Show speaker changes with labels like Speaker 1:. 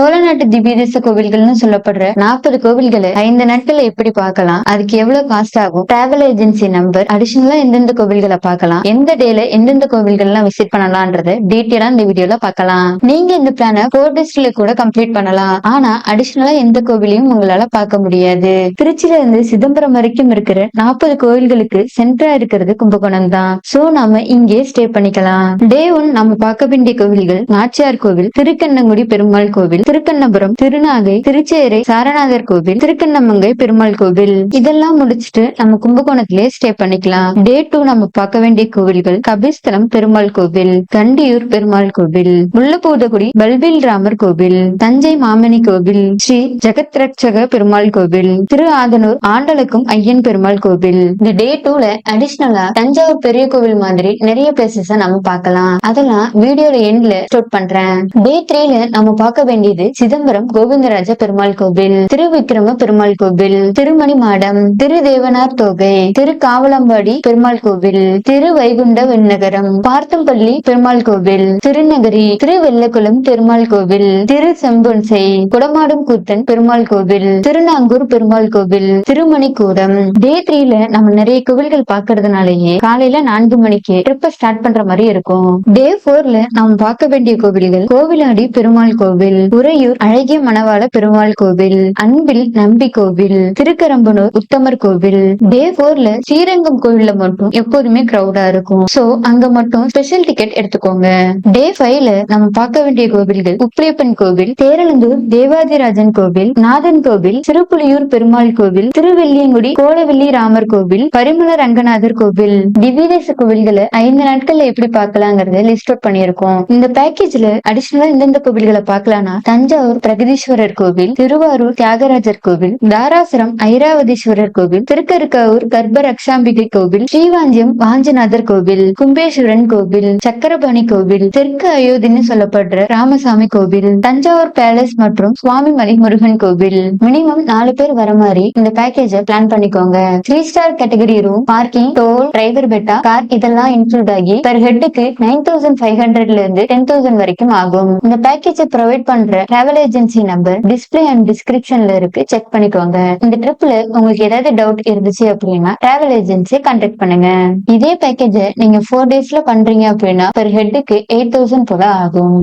Speaker 1: சோழ நாட்டு திவ்யதேச கோவில்கள்னு சொல்லப்படுற நாற்பது கோவில்களை ஐந்து நாட்கள் எப்படி பார்க்கலாம்? அதுக்கு எவ்வளவு காஸ்ட் ஆகும்? டிராவல் ஏஜென்சி நம்பர் அடிஷனலா எந்தெந்த கோவில்களை பார்க்கலாம்? எந்த டேல எந்தெந்த கோவில்கள் எல்லாம் விசிட் பண்ணலாம்ன்றத டீட்டெயிலா இந்த வீடியோல பார்க்கலாம். நீங்க இந்த பிளான ஃபோர் டேஸ்ல கூட கம்ப்ளீட் பண்ணலாம். ஆனா அடிஷனலா எந்த கோவிலையும் உங்களால பார்க்க முடியாது. திருச்சியில இருந்து சிதம்பரம் வரைக்கும் இருக்கிற நாற்பது கோவில்களுக்கு சென்டரா இருக்கிறது கும்பகோணம் தான். சோ நாம இங்கே ஸ்டே பண்ணிக்கலாம். டே ஒன் நம்ம பார்க்க வேண்டிய கோவில்கள் நாச்சியார் கோவில் திருக்கண்ணங்குடி பெருமாள் கோவில் திருக்கண்ணபுரம் திருநாகை திருச்சேரை சாரநாதர் கோவில் திருக்கண்ணமங்கை பெருமாள் கோவில். இதெல்லாம் முடிச்சிட்டு நம்ம கும்பகோணத்திலே ஸ்டே பண்ணிக்கலாம். டே டூ நம்ம பார்க்க வேண்டிய கோவில்கள் கபிஸ்தலம் பெருமாள் கோவில் கண்டியூர் பெருமாள் கோவில் முள்ளப்பூதகுடி பல்பில் ராமர் கோவில் தஞ்சை மாமணி கோவில் ஸ்ரீ ஜெகத்ரட்சக பெருமாள் கோவில் திரு ஆதனூர் ஆண்டலுக்கும் ஐயன் பெருமாள் கோவில். இந்த டே டூல அடிஷனலா தஞ்சாவூர் பெரிய கோவில் மாதிரி நிறைய பிளேசஸ் நம்ம பார்க்கலாம். அதெல்லாம் வீடியோல எண்ட்ல ஸ்டோட் பண்றேன். டே த்ரீல நம்ம பார்க்க வேண்டியது சிதம்பரம் கோவிந்தராஜ பெருமாள் கோவில் திருவிக்ரம பெருமாள் கோவில் திருமணி மாடம் திரு தேவனார் தொகை திரு காவலம்பாடி பெருமாள் கோவில் திரு வைகுண்ட வெண்ணகரம் பார்த்தம்பள்ளி பெருமாள் கோவில் திருநகரி திருவெல்லக்குளம் பெருமாள் கோவில் திரு செம்பொன்சை குடமாடும் கூத்தன் பெருமாள் கோவில் திருநாங்கூர் பெருமாள் கோவில் திருமணிக்கூடம். டே த்ரீல நம்ம நிறைய கோவில்கள் பாக்குறதுனாலயே காலையில நான்கு மணிக்கு ட்ரிப்ப ஸ்டார்ட் பண்ற மாதிரி இருக்கும். டே போர்ல நம்ம பார்க்க வேண்டிய கோவில்கள் கோவிலாடி பெருமாள் கோவில் உறையூர் அழகிய மணவாள பெருமாள் கோவில் அன்பில் நம்பி கோவில் திருக்கரம்பனூர் உத்தமர் கோவில். டே போர்ல ஸ்ரீரங்கம் கோவில்ல மட்டும் எப்போதுமே கிரௌடா இருக்கும். சோ அங்க மட்டும் ஸ்பெஷல் டிக்கெட் எடுத்துக்கோங்க. டே ஃபைவ்ல நம்ம பார்க்க வேண்டிய கோவில்கள் உப்ளியப்பன் கோவில் தேரலந்தூர் தேவாதிராஜன் கோவில் நாதன் கோவில் திருப்புலியூர் பெருமாள் கோவில் திருவெல்லியங்குடி கோலவெள்ளி ராமர் கோவில் பரிமள ரங்கநாதர் கோவில். திவ்யதேச கோவில்களை ஐந்து நாட்கள்ல எப்படி பார்க்கலாங்கிறத லிஸ்ட் அவுட் பண்ணியிருக்கோம். இந்த பேக்கேஜ்ல அடிஷனலா எந்தெந்த கோவில்களை பார்க்கலாம்னா தஞ்சாவூர் பிரகதீஸ்வரர் கோவில் திருவாரூர் தியாகராஜர் கோவில் தாராசுரம் ஐராவதீஸ்வரர் கோவில் திருக்கருக்காவூர் கர்ப்ப ரக்ஷாம்பிகை கோவில் ஸ்ரீவாஞ்சியம் வாஞ்சநாதர் கோவில் கும்பேஸ்வரன் கோவில் சக்கரபாணி கோவில் தெற்கு அயோத்தின்னு சொல்லப்படுற ராமசாமி கோவில் தஞ்சாவூர் பேலஸ் மற்றும் சுவாமிமலை முருகன் கோவில். மினிமம் நாலு பேர் வர மாதிரி இந்த பேக்கேஜ பிளான் பண்ணிக்கோங்க. Three star category room parking toll driver batta car இதெல்லாம் இன்க்ளூட் ஆகி பெர் ஹெட்டுக்கு நைன் தௌசண்ட் ஃபைவ் ஹண்ட்ரட்ல இருந்து டென் தௌசண்ட் வரைக்கும் ஆகும். இந்த பேக்கேஜை ப்ரொவைட் பண்ற travel agency number display and டிஸ்கிரிப்ஷன்ல இருக்கு. செக் பண்ணிக்கோங்க. இந்த ட்ரிப்ல உங்களுக்கு ஏதாவது டவுட் இருந்துச்சு அப்படின்னா டிராவல் ஏஜென்சி கான்டாக்ட் பண்ணுங்க. இதே பேக்கேஜ் நீங்க ஃபோர் டேஸ்ல பண்றீங்க அப்படின்னா பெர் ஹெட்டுக்கு எயிட் தௌசண்ட் போல ஆகும்.